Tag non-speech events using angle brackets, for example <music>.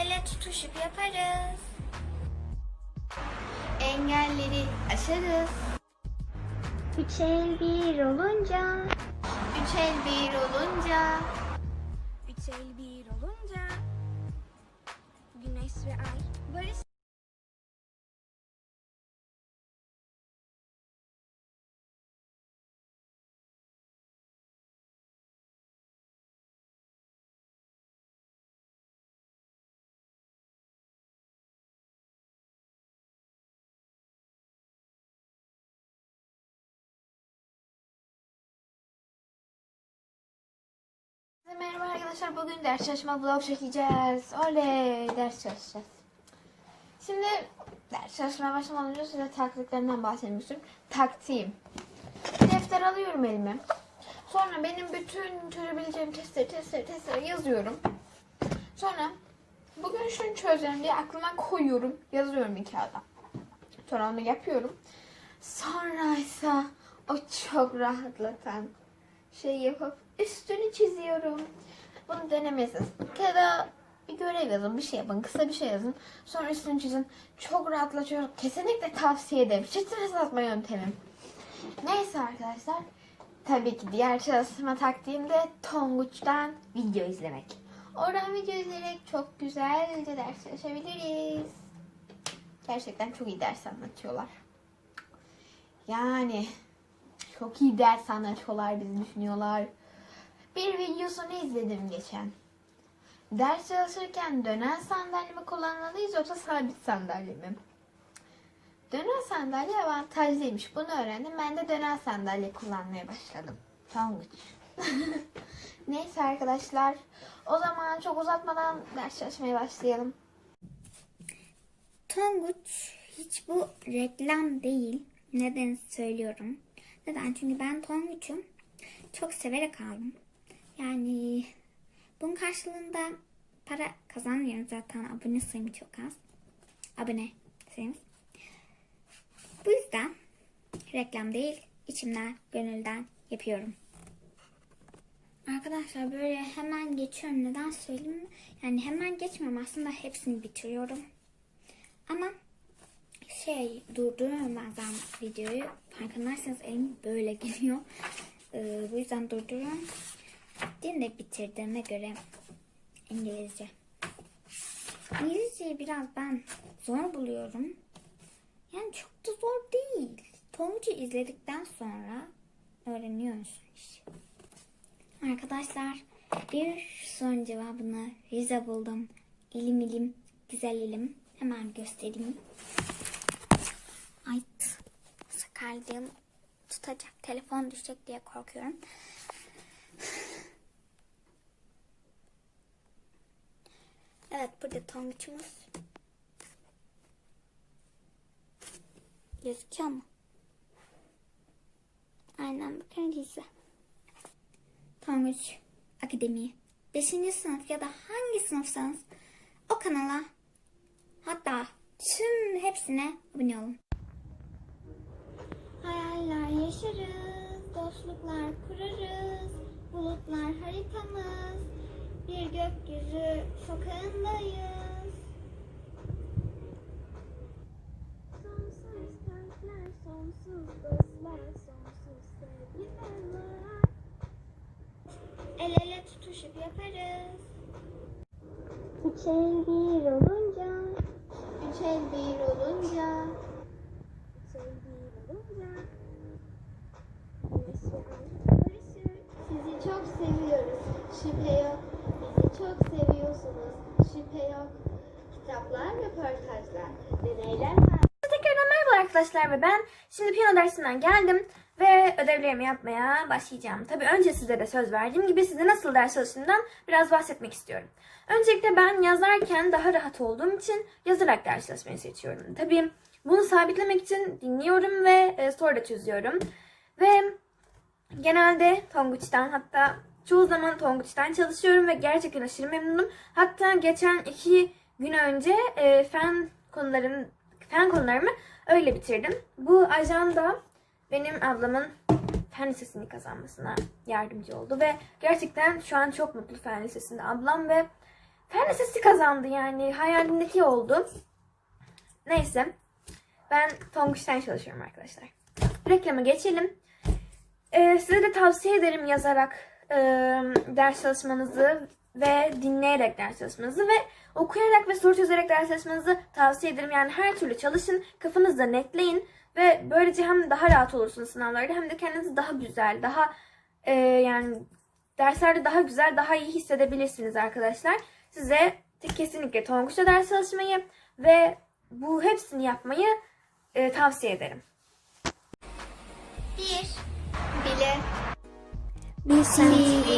ele tutuşup yaparız. Engelleri aşarız. Üç el bir olunca Üç el bir olunca Üç el bir olunca Güneş ve ay barış Merhaba arkadaşlar bugün ders çalışma vlog çekeceğiz. Oley ders çalışacağız. Şimdi ders çalışmaya başlamadan önce size taktiklerimden bahsetmiştim. Taktiğim. Defter alıyorum elime. Sonra benim bütün çözebileceğim testleri testleri testleri yazıyorum. Sonra bugün şunu çözeceğim diye aklıma koyuyorum. Yazıyorum bir kağıda. Sonra onu yapıyorum. Sonra ise o çok rahatlatan şey yapıp üstünü çiziyorum. Bunu denemeyesiniz. Ya bir görev yazın, bir şey yapın, kısa bir şey yazın. Sonra üstünü çizin. Çok rahatlatıyor. Kesinlikle tavsiye ederim. Stres atma yöntemim. Neyse arkadaşlar. Tabii ki diğer çalışma taktiğim de Tonguç'tan video izlemek. Oradan video izleyerek çok güzelce ders çalışabiliriz. Gerçekten çok iyi ders anlatıyorlar. Yani çok iyi ders anlatıyorlar bizi düşünüyorlar. Bir videosunu izledim geçen. Ders çalışırken dönen sandalye mi kullanmalıyız yoksa sabit sandalye mi? Dönen sandalye avantajlıymış. Bunu öğrendim. Ben de dönen sandalye kullanmaya başladım. Tonguç. <laughs> Neyse arkadaşlar. O zaman çok uzatmadan ders çalışmaya başlayalım. Tonguç hiç bu reklam değil. Neden söylüyorum? Neden? Çünkü ben Tonguç'um. Çok severek aldım. Yani bunun karşılığında para kazanmıyorum zaten. Abone sayımı çok az. Abone sayımız. Bu yüzden reklam değil, içimden, gönülden yapıyorum. Arkadaşlar böyle hemen geçiyorum. Neden söyleyeyim? Yani hemen geçmiyorum. Aslında hepsini bitiriyorum. Ama şey durduruyorum bazen videoyu. Farkındaysanız elim böyle geliyor. Ee, bu yüzden durduruyorum. Din de bitirdiğime göre İngilizce. İngilizceyi biraz ben zor buluyorum. Yani çok da zor değil. Tonguç'u izledikten sonra öğreniyorsun işte. Arkadaşlar bir sorunun cevabını Rize buldum. İlim ilim, güzel ilim. Hemen göstereyim. Ay sakarlığım tutacak. Telefon düşecek diye korkuyorum. Evet burada tonguçumuz. Gözüküyor mu? Aynen bakın Rize. Tonguç Akademi. 5. sınıf ya da hangi sınıfsanız o kanala hatta tüm hepsine abone olun. Hayaller yaşarız, dostluklar kurarız, bulutlar haritamız, bir gökyüzü sokağındayız. El ele tutuşup yaparız. Üç el bir olunca Üç el bir olunca Üç el bir olunca Sizi çok seviyoruz. Şüphe yok. Bizi çok seviyorsunuz. Şüphe yok. Kitaplar, röportajlar, deneyler var. Arkadaşlar ve ben şimdi piyano dersinden geldim ve ödevlerimi yapmaya başlayacağım. Tabii önce size de söz verdiğim gibi size nasıl ders çalıştığımdan biraz bahsetmek istiyorum. Öncelikle ben yazarken daha rahat olduğum için yazarak ders çalışmayı seçiyorum. Tabii bunu sabitlemek için dinliyorum ve e, sonra da çözüyorum. Ve genelde Tonguç'tan hatta çoğu zaman Tonguç'tan çalışıyorum ve gerçekten aşırı memnunum. Hatta geçen iki gün önce e, fen konuların fen konularımı öyle bitirdim. Bu ajanda benim ablamın fen lisesini kazanmasına yardımcı oldu ve gerçekten şu an çok mutlu fen lisesinde ablam ve Fen lisesi kazandı yani. Hayalimdeki oldu. Neyse. Ben Tonguç'tan çalışıyorum arkadaşlar. Reklama geçelim. E, size de tavsiye ederim yazarak e, ders çalışmanızı ve dinleyerek ders çalışmanızı ve okuyarak ve soru çözerek ders çalışmanızı tavsiye ederim. Yani her türlü çalışın, kafanızda netleyin ve böylece hem daha rahat olursunuz sınavlarda hem de kendinizi daha güzel, daha e, yani derslerde daha güzel, daha iyi hissedebilirsiniz arkadaşlar. Size kesinlikle Tonguç'ta ders çalışmayı ve bu hepsini yapmayı e, tavsiye ederim. 1 ile BCTV.